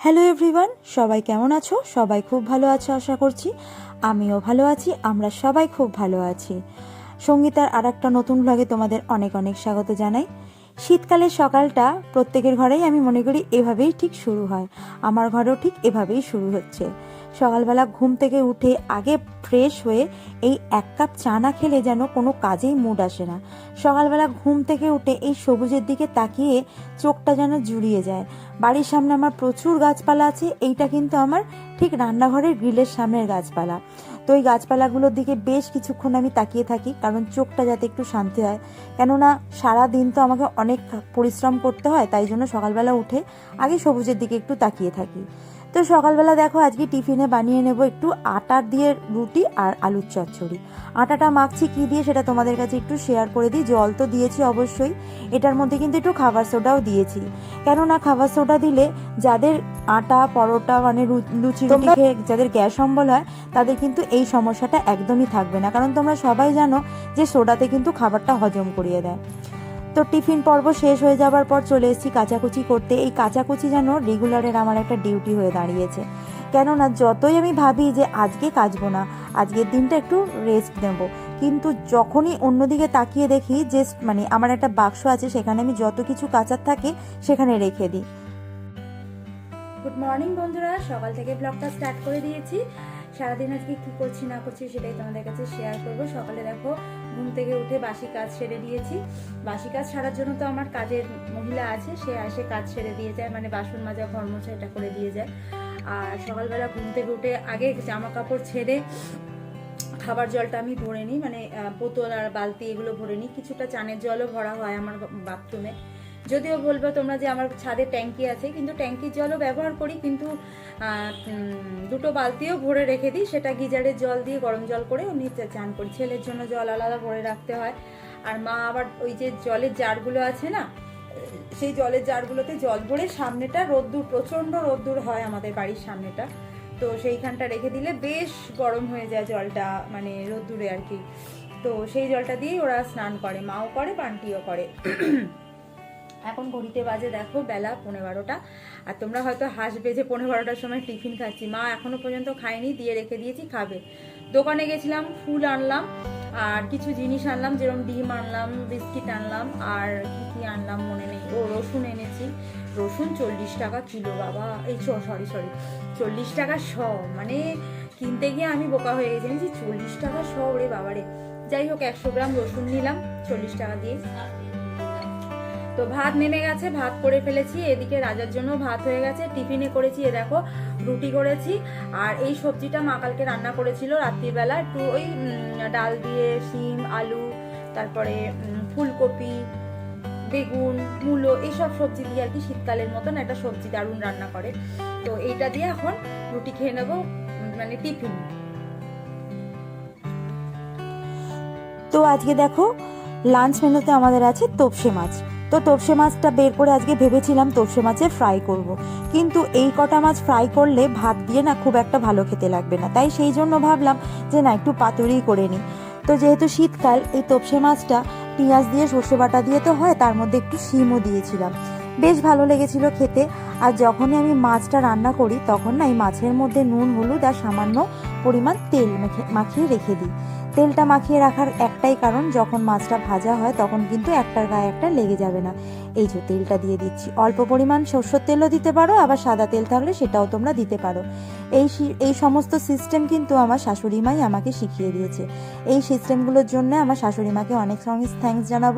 Hello everyone সবাই কেমন আছো? সবাই খুব ভালো আছো, আশা করছি। আমিও ভালো আছি, আমরা সবাই খুব ভালো আছি। সঙ্গীতার আর একটা নতুন ভ্লগে তোমাদের অনেক অনেক স্বাগত জানাই। শীতকালের সকালটা প্রত্যেকের ঘরেই আমি মনে করি এভাবেই ঠিক শুরু হয়। আমার ঘরেও ঠিক এভাবেই শুরু হচ্ছে। সকালবেলা ঘুম থেকে উঠে আগে ফ্রেশ হয়ে এই এক কাপ চা না খেলে যেন কোনো কাজেই মুড আসে না। সকালবেলা ঘুম থেকে উঠে এই সবুজের দিকে তাকিয়ে চোখটা যেন জুড়িয়ে যায়। বাড়ির সামনে আমার প্রচুর গাছপালা আছে, এইটা কিন্তু আমার ঠিক রান্নাঘরের গ্রিলের সামনের গাছপালা। তো এই গাছপালাগুলোর দিকে বেশ কিছুক্ষণ আমি তাকিয়ে থাকি, কারণ চোখটা যাতে একটু শান্তি হয়। কেননা সারা দিন তো আমাকে অনেক পরিশ্রম করতে হয়, তাই জন্য সকালবেলা উঠে আগে সবুজের দিকে একটু তাকিয়ে থাকি। তো সকালবেলা দেখো আজকে টিফিনে বানিয়ে নেব একটু আটার দিয়ে রুটি আর আলুর চচ্চড়ি। আটাটা মাখছি কি দিয়ে সেটা তোমাদের কাছে একটু শেয়ার করে দিই। জল তো দিয়েছি অবশ্যই। এটার মধ্যে কিন্তু একটু খাবার সোডাও দিয়েছি। কেননা খাবার সোডা দিলে যাদের আটা পরোটা মানে লুচি রুটি খেয়ে যাদের গ্যাস অম্বল হয় তাদের কিন্তু এই সমস্যাটা একদমই থাকবে না। কারণ তোমরা সবাই জানো যে সোডাতে কিন্তু খাবারটা হজম করিয়ে দেয়। তো টিফিন পর্ব শেষ হয়ে যাবার পর চলে এসেছি কাচাকুচি করতে। এই কাচাকুচি যেন রেগুলারের আমার একটা ডিউটি হয়ে দাঁড়িয়েছে। কেননা যতই আমি ভাবি যে আজকে কাচবো না, আজকের দিনটা একটু রেস্ট নেব। কিন্তু যখনই অন্যদিকে তাকিয়ে দেখি যে মানে আমার একটা বাক্স আছে, সেখানে আমি যত কিছু কাচার থাকে সেখানে রেখে দিই। গুড মর্নিং বন্ধুরা, সকাল থেকে ব্লগটা স্টার্ট করে দিয়েছি। সারাদিন আজকে কি করছি, না করছি সেটাই তোমাদের কাছে শেয়ার করব। সকালে দেখো, ঘুম থেকে উঠে বাসি কাজ সেরে দিয়েছি বাসি কাজ সারার জন্য তো আমার কাজের মহিলা আছে, সে আসে কাজ সেরে দিয়ে যায় মানে বাসন মাজা, ঘর মোছা এটা করে দিয়ে যায়। আর সকালবেলা ঘুম থেকে উঠে আগে জামা কাপড় ছেড়ে খাবার জলটা আমি ভরে নিই মানে বোতল আর বালতি এগুলো ভরে নিই। কিছুটা চানের জলও ভরা হয় আমার বাথরুমে। যদিও বলব তোমরা যে আমার ছাদে ট্যাঙ্কি আছে, কিন্তু ট্যাঙ্কির জলও ব্যবহার করি, কিন্তু দুটো বালতিও ভরে রেখে দিই, সেটা গিজারের জল দিয়ে, গরম জল করে এমনি চা- চান করি। ছেলের জন্য জল আলাদা ভরে রাখতে হয়। আর মা আবার ওই যে জলের জারগুলো আছে না, সেই জলের জারগুলোতে জল ভরে সামনেটা রোদ্দুর, প্রচণ্ড রোদ্দুর হয় আমাদের বাড়ির সামনেটা। তো সেইখানটা রেখে দিলে বেশ গরম হয়ে যায় জলটা মানে রোদ্দুরে আর কি। তো সেই জলটা দিয়েই ওরা স্নান করে, মাও করে, বান্টিও করে। এখন ঘড়িতে বাজে দেখো বেলা পনেরো বারোটা। আর তোমরা হয়তো হাসবে যে পনেরো বারোটার সময় টিফিন খাচ্ছি। মা এখনও পর্যন্ত খায়নি, দিয়ে রেখে দিয়েছি, খাবে। দোকানে গেছিলাম, ফুল আনলাম, আর কিছু জিনিস আনলাম, যেরকম ডিম আনলাম, বিস্কিট আনলাম, আর কি কি আনলাম মনে নেই। ও রসুন এনেছি। রসুন চল্লিশ টাকা কিলো, বাবা। এই সরি সরি চল্লিশ টাকা শ মানে কিনতে গিয়ে আমি বোকা হয়ে গেছি। যে চল্লিশ টাকা শ, ওরে বাবারে। যাই হোক, একশো গ্রাম রসুন নিলাম, চল্লিশ টাকা দিয়ে। তো ভাত নেমে গেছে, ভাত করে ফেলেছি। এদিকে রাজার জন্য ভাত হয়ে গেছে, টিফিনে করেছি, এ দেখো, রুটি করেছি। আর এই সবজিটা মা কালকে রান্না করেছিল রাত্রিবেলা একটু ওই ডাল দিয়ে শিম, আলু, তারপরে ফুলকপি, বেগুন, মূলো, এইসব সবজি দিয়ে আর কি শীতকালের মতন একটা সবজি দারুণ রান্না করে। তো এইটা দিয়ে এখন রুটি খেয়ে নেব মানে টিফিন। তো আজকে দেখো লাঞ্চ মেনুতে আমাদের আছে তোপসে মাছ। তো তোপসে মাছটা বের করে আজকে ভেবেছিলাম তোপসে মাছের ফ্রাই করব। কিন্তু এই কটা মাছ ফ্রাই করলে ভাত দিয়ে না খুব একটা ভালো খেতে লাগবে না। তাই সেই জন্য ভাবলাম যে না, একটু পাতুরি করে নিই। তো যেহেতু শীতকাল, এই তোপসে মাছটা পেঁয়াজ দিয়ে, সর্ষে বাটা দিয়ে তো হয়, তার মধ্যে একটু শিমও দিয়েছিলাম। বেশ ভালো লেগেছিল খেতে। আর যখনই আমি মাছটা রান্না করি, তখন না এই মাছের মধ্যে নুন, হলুদ আর সামান্য পরিমাণ তেল মাখিয়ে রেখে দিই। তেলটা মাখিয়ে রাখার একটাই কারণ, যখন মাছটা ভাজা হয় তখন কিন্তু একটার গায়ে একটা লেগে যাবে না। এই যে তেলটা দিয়ে দিচ্ছি। অল্প পরিমাণ সর্ষের তেলও দিতে পারো, আবার সাদা তেল থাকলে সেটাও তোমরা দিতে পারো। এই এই সমস্ত সিস্টেম কিন্তু আমার শাশুড়ি মাই আমাকে শিখিয়ে দিয়েছে। এই সিস্টেমগুলোর জন্য আমার শাশুড়ি মাকে অনেক সঙ্গে থ্যাঙ্কস জানাব।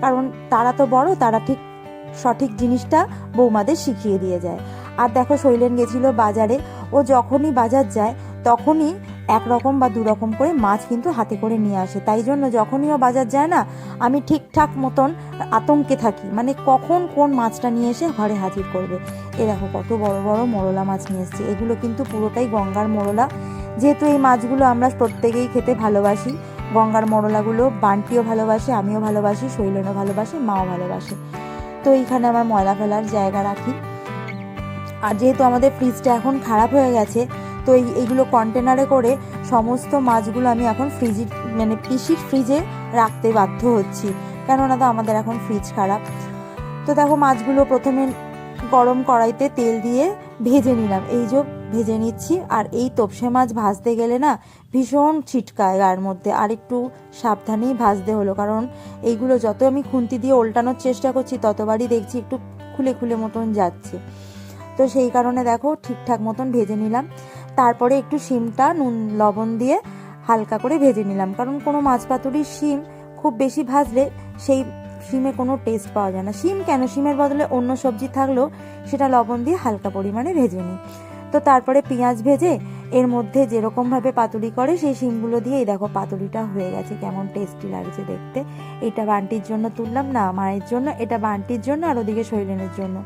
কারণ তারা তো বড়, তারা ঠিক সঠিক জিনিসটা বৌমাদের শিখিয়ে দিয়ে যায়। আর দেখো, শৈলেন গেছিল বাজারে। ও যখনই বাজার যায়, তখনই একরকম বা দু রকম করে মাছ কিন্তু হাতে করে নিয়ে আসে। তাই জন্য যখনই ও বাজার যায় না, আমি ঠিকঠাক মতন আতঙ্কে থাকি। মানে কখন কোন মাছটা নিয়ে এসে ঘরে হাজির করবে? এ দেখো কত বড় বড় মোরলা মাছ নিয়ে এসছে। এগুলো কিন্তু পুরোটাই গঙ্গার মোরলা। যেহেতু এই মাছগুলো আমরা প্রত্যেকেই খেতে ভালোবাসি, গঙ্গার মোরলাগুলো বান্টিও ভালোবাসে, আমিও ভালোবাসি, শৈলনও ভালোবাসে, মাও ভালোবাসে। তো এইখানে আমার ময়লা ফেলার জায়গা রাখি। আর যেহেতু আমাদের ফ্রিজটা এখন খারাপ হয়ে গেছে তো এই, এইগুলো কন্টেনারে করে সমস্ত মাছগুলো আমি এখন ফ্রিজে মানে পিসির ফ্রিজে রাখতে বাধ্য হচ্ছি। কেননা তো আমাদের এখন ফ্রিজ খারাপ। তো দেখো মাছগুলো প্রথমে গরম কড়াইতে তেল দিয়ে ভেজে নিলাম। এই যে ভেজে নিচ্ছি, আর এই তোপসে মাছ ভাজতে গেলে না ভীষণ ছিটকায় গায়ের মধ্যে। আর একটু সাবধানেই ভাজতে হলো, কারণ এইগুলো যত আমি খুন্তি দিয়ে ওল্টানোর চেষ্টা করছি, ততবারই দেখছি একটু খুলে খুলে মতন যাচ্ছে। তো সেই কারণে দেখো ঠিকঠাক মতন ভেজে নিলাম। তারপরে একটু শিমটা, নুন, লবণ দিয়ে হালকা করে ভেজে নিলাম। কারণ কোনো মাছ পাতুরির শিম খুব বেশি ভাজলে সেই শিমে কোনো টেস্ট পাওয়া যায় না। শিম কেন? শিমের বদলে অন্য সবজি থাকলেও সেটা লবণ দিয়ে হালকা পরিমাণে ভেজে নিই। তো তারপরে পেঁয়াজ ভেজে এর মধ্যে যেরকমভাবে পাতুরি করে সেই শিমগুলো দিয়ে, এই দেখো পাতুরিটা হয়ে গেছে, কেমন টেস্টি লাগছে দেখতে। এটা বান্টির জন্য তুললাম না, মায়ের জন্য, এটা বান্টির জন্য আর ওদিকে শৈলেনের জন্য।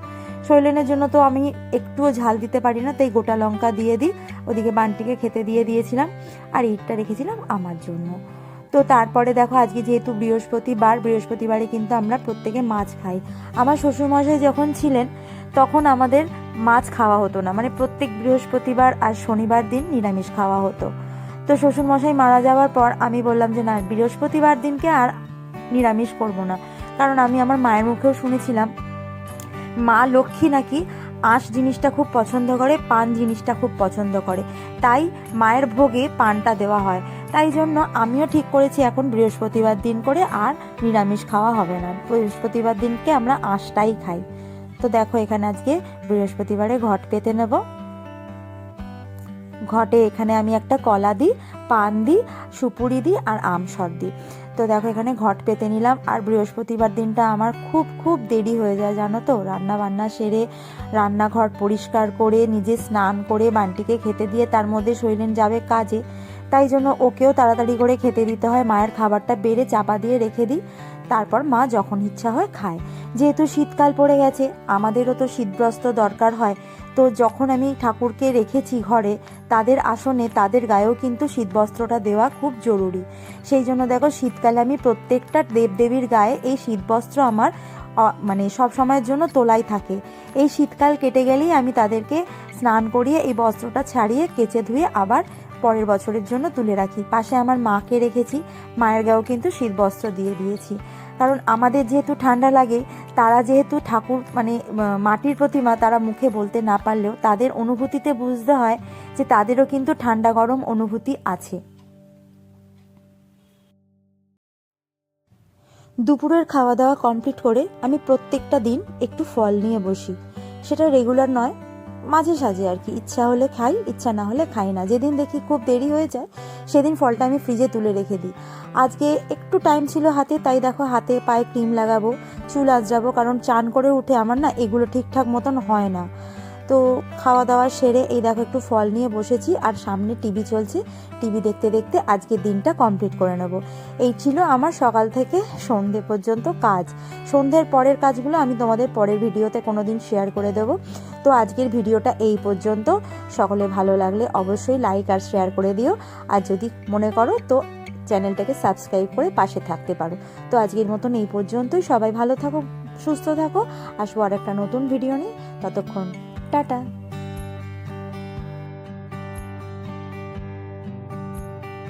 শৈলেনের জন্য তো আমি একটুও ঝাল দিতে পারি না, তাই গোটা লঙ্কা দিয়ে দিই। ওদিকে বানটিকে খেতে দিয়ে দিয়েছিলাম আর ইটটা রেখেছিলাম আমার জন্য। তো তারপরে দেখো, আজকে যেহেতু বৃহস্পতিবার, বৃহস্পতিবারে কিন্তু আমরা প্রত্যেকে মাছ খাই। আমার শ্বশুরমশাই যখন ছিলেন, তখন আমাদের মাছ খাওয়া হতো না। মানে প্রত্যেক বৃহস্পতিবার আর শনিবার দিন নিরামিষ খাওয়া হতো। তো শ্বশুরমশাই মারা যাওয়ার পর আমি বললাম যে, না, বৃহস্পতিবার দিনকে আর নিরামিষ করব না। কারণ আমি আমার মায়ের মুখেও শুনেছিলাম মা লক্ষ্মী নাকি আঁশ জিনিসটা খুব পছন্দ করে, পান জিনিসটা খুব পছন্দ করে। তাই মায়ের ভোগে পানটা দেওয়া হয়। তাই জন্য আমিও ঠিক করেছি এখন বৃহস্পতিবার দিন করে আর নিরামিষ খাওয়া হবে না। বৃহস্পতিবার দিনকে আমরা আঁশটাই খাই। তো দেখো এখানে আজকে বৃহস্পতিবারে ঘট পেতে নেব। ঘটে এখানে আমি একটা কলা দিই, পান দিই, সুপুরি দিই আর আমসর দিই। তো দেখো, এখানে ঘট পেতে নিলাম। আর বৃহস্পতিবার দিনটা আমার খুব খুব দেরি হয়ে যায়, জানো তো? রান্না বান্না সেরে রান্নাঘর পরিষ্কার করে, নিজে স্নান করে, বান্টিকে খেতে দিয়ে তার মধ্যে শৈলেন যাবে কাজে। তাই জন্য ওকেও তাড়াতাড়ি করে খেতে দিতে হয়। মায়ের খাবারটা বেড়ে চাপা দিয়ে রেখে দিই। তারপর মা যখন ইচ্ছা হয় খায়। যেহেতু শীতকাল পড়ে গেছে, আমাদেরও তো শীতবস্ত্র দরকার হয়। তো যখন আমি ঠাকুরকে রেখেছি ঘরে, তাদের আসনে তাদের গায়েও কিন্তু শীতবস্ত্রটা দেওয়া খুব জরুরি। সেই জন্য দেখো, শীতকালে আমি প্রত্যেকটা দেবদেবীর গায়ে এই শীতবস্ত্র আমার মানে সব সময়ের জন্য তোলাই থাকে। এই শীতকাল কেটে গেলেই আমি তাদেরকে স্নান করিয়ে এই বস্ত্রটা ছাড়িয়ে, কেচে ধুয়ে আবার পরের বছরের জন্য তুলে রাখি। পাশে আমার মাকে রেখেছি, মায়ের গায়েও কিন্তু শীতবস্ত্র দিয়ে দিয়েছি। কারণ আমাদের যেহেতু ঠান্ডা লাগে, তারা যেহেতু ঠাকুর মানে মাটির প্রতিমা তারা মুখে বলতে না পারলেও তাদের অনুভূতিতে বুঝতে হয় যে তাদেরও কিন্তু ঠান্ডা গরম অনুভূতি আছে। দুপুরের খাওয়া দাওয়া কমপ্লিট করে আমি প্রত্যেকটা দিন একটু ফল নিয়ে বসি। সেটা রেগুলার নয় মাঝে সাঝে আর কি। ইচ্ছা হলে খাই, ইচ্ছা না হলে খাই না। যেদিন দেখি খুব দেরি হয়ে যায়, সেদিন ফলটা আমি ফ্রিজে তুলে রেখে দিই। আজকে একটু টাইম ছিল হাতে, তাই দেখো হাতে পায়ে ক্রিম লাগাবো, চুল আঁচড়াবো, কারণ চান করে উঠে আমার না এগুলো ঠিকঠাক মতন হয় না। তো খাওয়া দাওয়া সেরে এই দেখো একটু ফল নিয়ে বসেছি আর সামনে টিভি চলছে। টিভি দেখতে দেখতে আজকের দিনটা কমপ্লিট করে নেব। এই ছিল আমার সকাল থেকে সন্ধে পর্যন্ত কাজ। সন্ধ্যের পরের কাজগুলো আমি তোমাদের পরের ভিডিওতে কোনো দিন শেয়ার করে দেব। তো আজকের ভিডিওটা এই পর্যন্ত। সকলে ভালো লাগলে অবশ্যই লাইক আর শেয়ার করে দিও। আর যদি মনে করো তো চ্যানেলটাকে সাবস্ক্রাইব করে পাশে থাকতে পারো। তো আজকের মতন এই পর্যন্তই। সবাই ভালো থাকো, সুস্থ থাকো। আসব আর একটা নতুন ভিডিও নিয়ে। ততক্ষণ টাটা।